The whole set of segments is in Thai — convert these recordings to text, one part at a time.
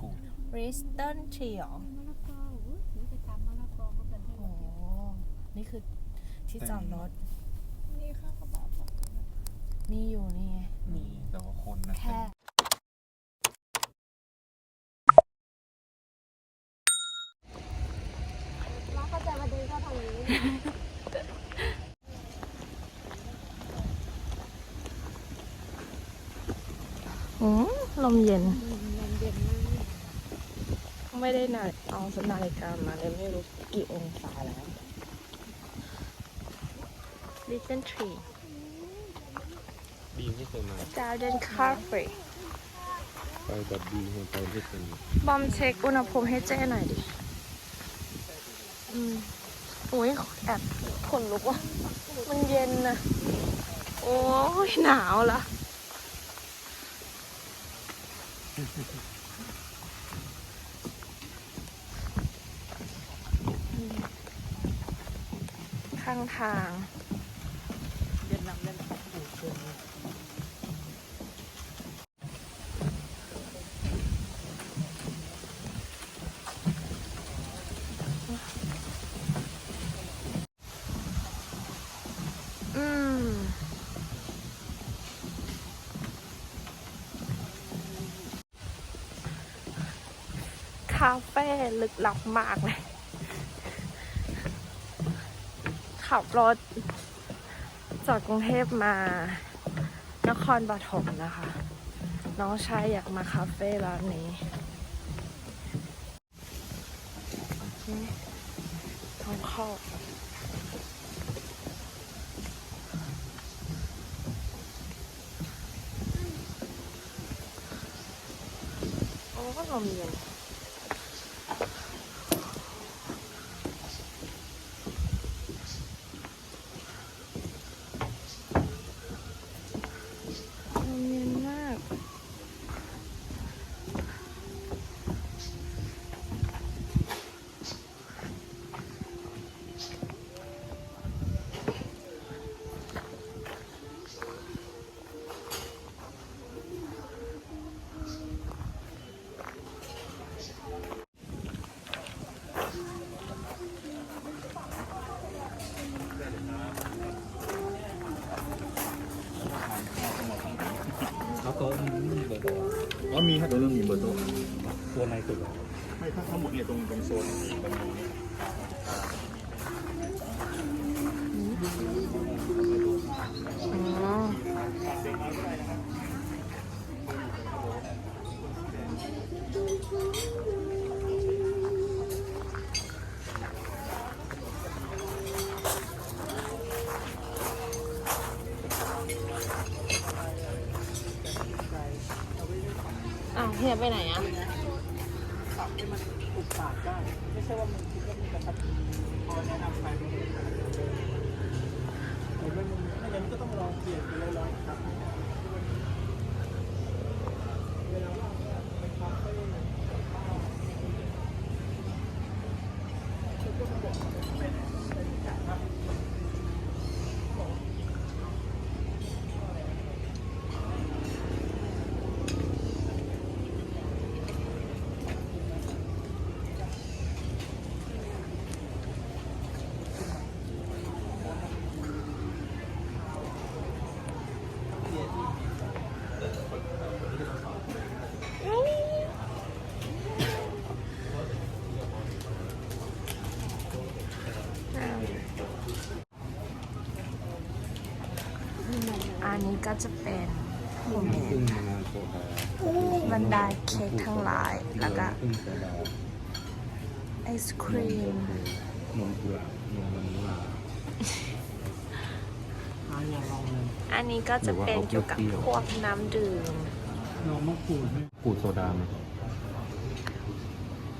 กูริสตันทรีหรอมะละกออุ๊ยหนูจะทำมะละกอมาเป็นให้โอ้เรากินนี่คือที่จอดรถ นี่ข้าวกระบอกปะมีอยู่นี่ไง มีแต่ว่าคนนะแค่เราเข้าใจว่าเดินเข้าทางนี้อืมลมเย็นลมเย็นมาก ไม่ได้นาเอาสนาฬิกามาเลยไม่รู้กี่องศาแล้ว Little Tree บีไม่เคยมา Garden Cafe ไปแบบบีไปไม่เคยบอมเช็คอุณหภูมิให้เจ้หน่อยดิ อืมอุ้ยแอบขนลุกว่ะ มันเย็นนะ โอ้ยหนาวละ ทางเดินนำเดินอืมคาเฟ่ลึกลับมากเลย ขับรถ จากกรุงเทพมานครปฐมนะคะ น้องชายอยากมาคาเฟ่ร้านนี้นี่ทางเข้าโอ้ก็ลมเย็นลมเย็นมาก แล้วโต๊ะมันไม่มีเบอร์โต๊ะ อ๋อมีครับตัวเรื่องมีเบอร์โต๊ะตัวในสุดอะไม่ถ้าทั้งหมดเนี่ยตรงตรงโซนตรงนี้เนี่ย อ้าวเฮียไปไหนอะอันนี้ก็จะเป็นโฮมเมซึ่ง ดมานานโซดาบรรดาเค้กทั้งหลาย แล้วก็ซึ่งโซดาไอศครีมนมกุหลาบนมมันลาอันนี้ก็จะเป็นเกี่ยวกับพวกน้ำดื่มขูดโซดาไหม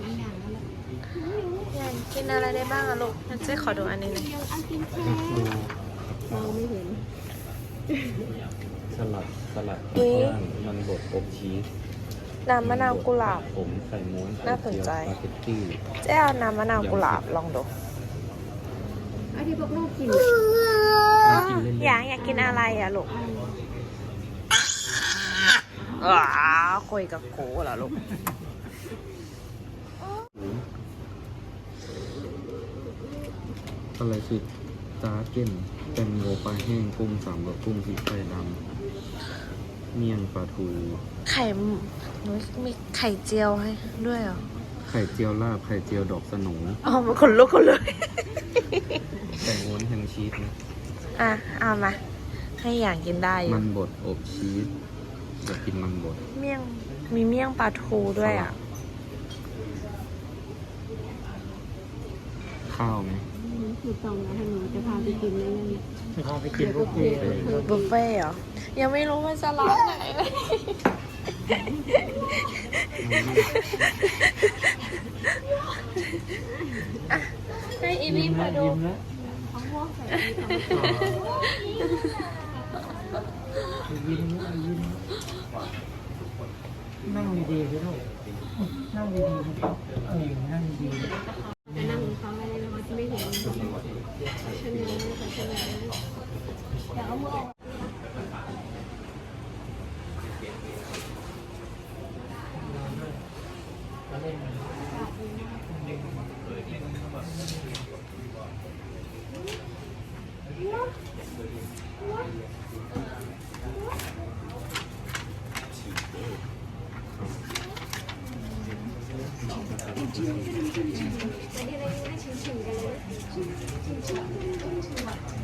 มีอย่างนั้นแหละอยากกินอะไรได้บ้างอะลูกงั้นเจ๊ขอดูอันนี้หน่อยยังเอากินแค่ดูมองไม่เห็น สลัดสลัดข้างล่างมันบดอบชีสน้ำมะนาวกุหลาบ ผมไข่ม้วนไข่น่าสนใจ เจียวสปาเกตตี้เจ๊เอาน้ำมะนาวกุหลาบลองดูไอ้ที่พวกลูกกินกินเล่นๆอยากอยากกินอะไรอะลูกเอาออ้าคุยกับโกเหรอลูก อะไรคือจาเก้น แตงโมปลาแห้งกุ้งสามรสกุ้งพริกไทยดำเมี่ยงปลาทูไข่หนูมีไข่เจียวให้ด้วยเหรอ ไข่เจียวลาบไข่เจียวดอกสโหนูอ๋อมันคนลุกคนเลย แตงโมนี่แฮมชีสนะอะ เอามา ให้อย่างกินได้อยู่มันบดอบชีสอยากกินมันบดเมี่ยง มีเมี่ยงปลาทูด้วยอะ ข้าวไหม หนูจองแล้วหนูจะพาไปกินเลยเนี่ยพาไปกินบุฟเฟ่ต์บุฟเฟ่ต์เหรอ ยังไม่รู้มันจะร้านไหนเลยอะให้อีพีมาดูนั่งดีๆพี่ลูกนั่งดีๆครับเออนั่งดีไ请，请，请，请，请，请，请，请，请，请，请，请，请，请，请，请，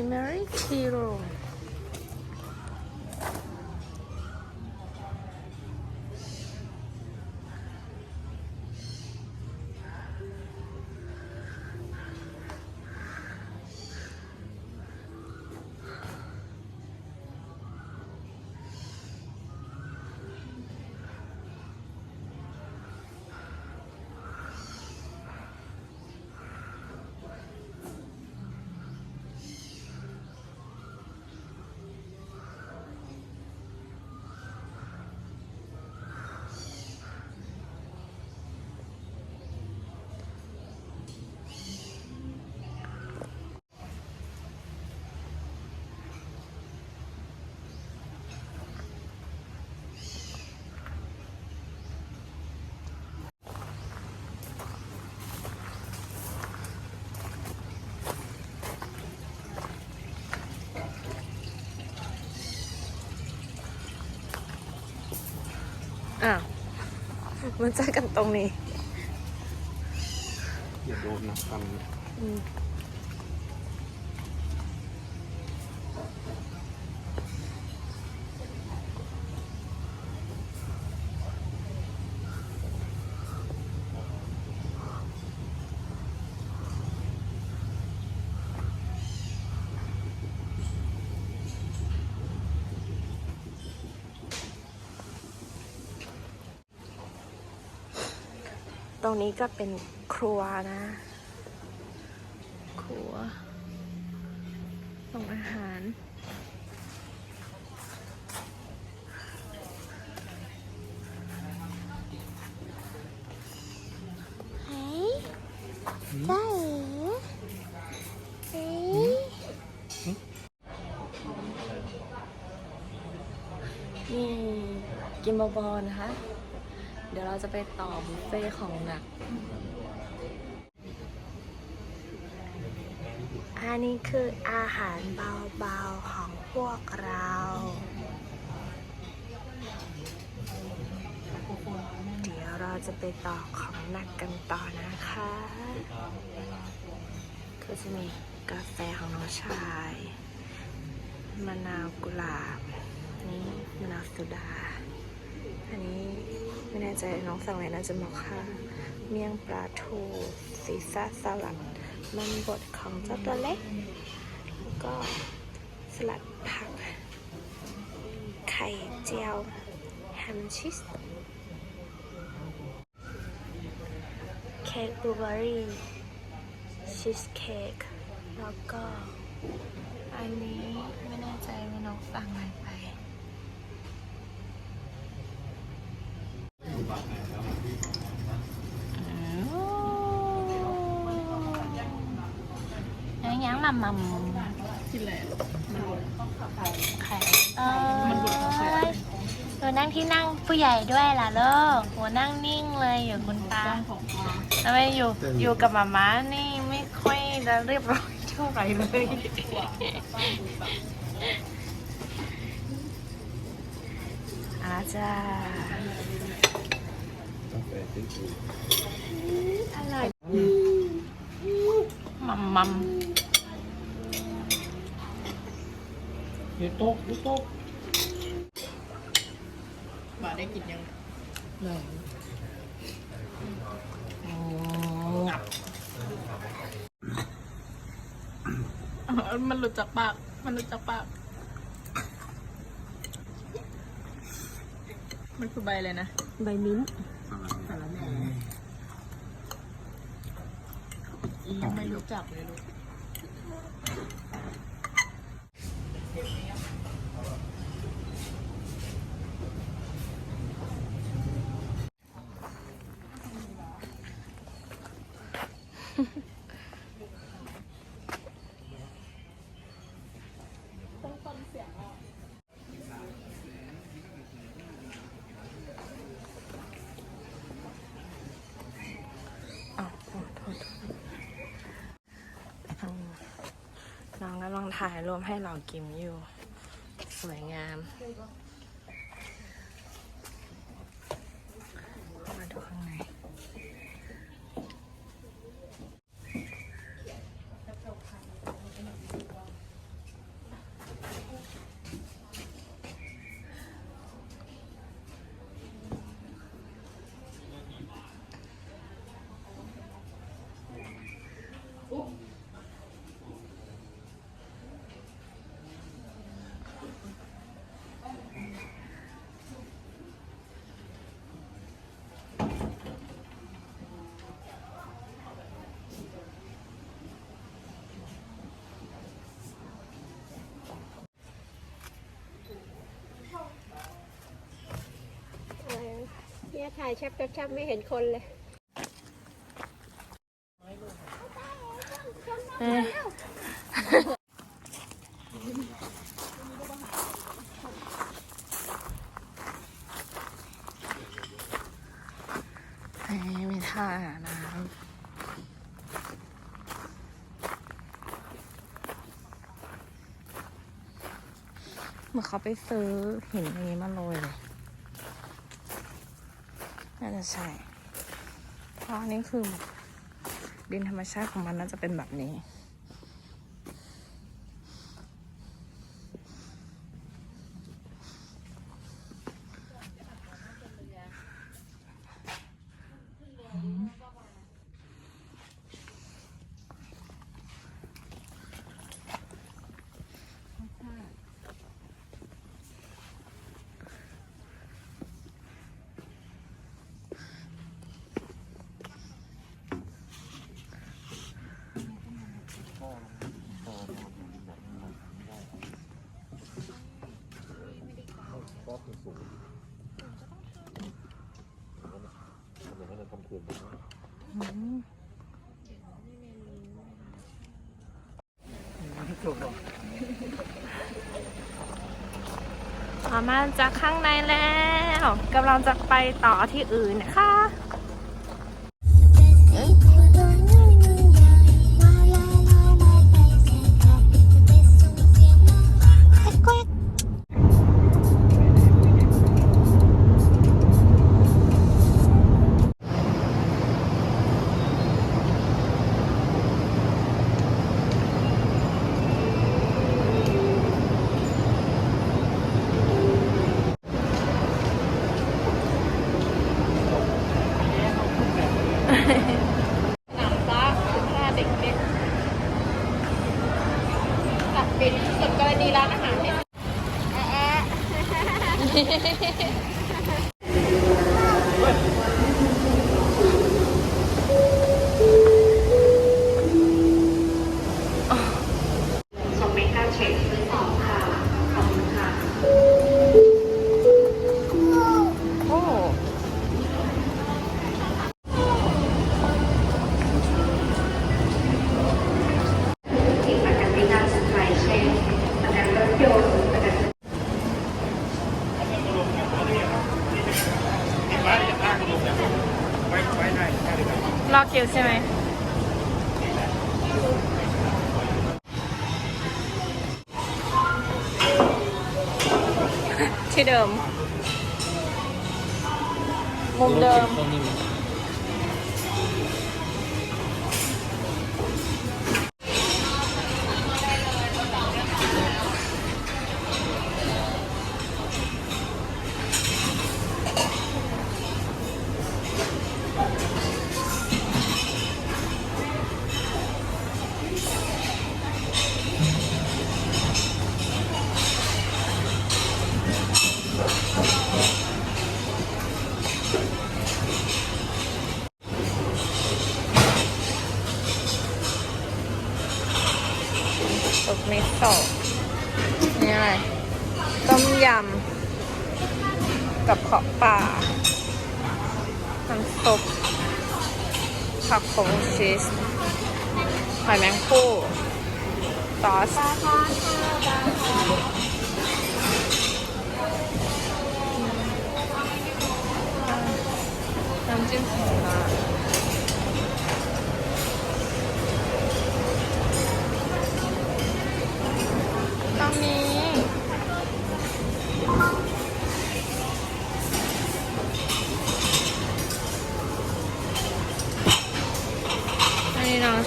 อิม อ้าว มันเจอกันตรงนี้ อย่าโดนนะกัน อืม ตรงนี้ก็เป็นครัวนะ ครัวโรงอาหารเฮ้ยได้เหรอเฮ้ยนี่ กินบอลนะคะ เราจะไปต่อบุฟเฟ่ต์ของหนัก อันนี้คืออาหารเบาๆของพวกเราเดี๋ยวเราจะไปต่อของหนักกันต่อนะคะ ก็จะมีกาแฟของน้องชาย มะนาวกุหลาบ นี่มะนาวสุดา อันนี้ ไม่แน่ใจน้องสั่งอะไรน่าจะบอกค่ะ เมี่ยงปลาทูซีซ่าสลัด มันบดของเจ้าตัวเล็ก แล้วก็สลัดผัก ไข่เจียวแฮมชีสเค้กบลูเบอรี่ชีสเค้กแล้วก็อันนี้ไม่แน่ใจว่าน้องสั่งอะไรไป ยังยังลำมำกินอะไรไข่เอ้ยหนูนั่งที่นั่งผู้ใหญ่ด้วยล่ะลูกหัวนั่งนิ่งเลยอยู่คุณตาทำไมอยู่อยู่กับมาม้านี่ไม่ค่อยจะเรียบร้อยเท่าไหร่เลยอาจากาแฟที่ถูกอะไรมัมมัม ยูโต๊ะยูโต๊ะบาได้กินยังเลยงับมันหลุดจากปาก มันหลุดจากปาก มันคือใบอะไรนะ ใบมิ้นท์สารแหน่อียังไม่รู้จักเลยลูก Eh, ya. ถ่ายรวมให้เรากิมอยู่ สวยงาม ถ่ายแชบแชบไม่เห็นคนเลยเอ้ยเอ้ยมีท่าน้ำเมื่อเขาไปซื้อหินอันนี้มาโรยเลย จะใช่ เพราะอันนี้คือดินธรรมชาติของมันน่าจะเป็นแบบนี้ ออกมาจากข้างในแล้วกำลังจะไปต่อที่อื่นนะคะ กับขอบป่าน้ำซุปผักผงชีสหอยแมงคู่ซอสน้ำจิ้มของร้านตรงนี้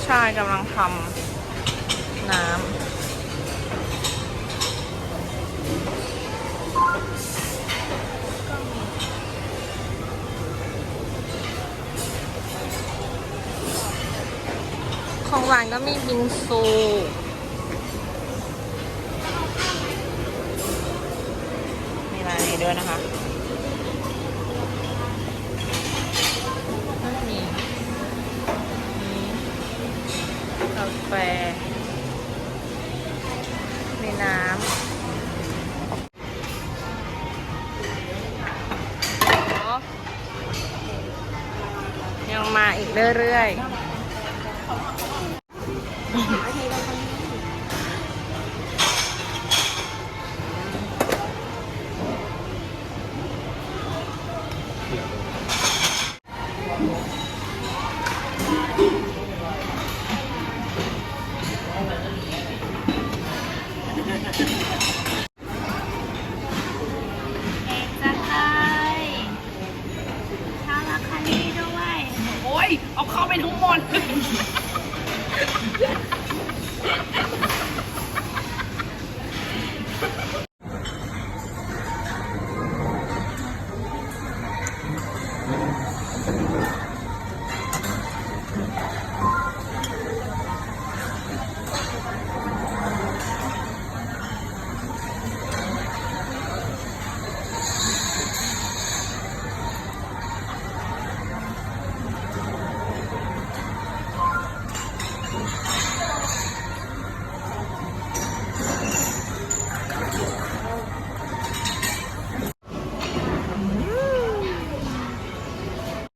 ใชายกำลังทำน้ำของหวานก็มีบิงซู เรื่อยๆ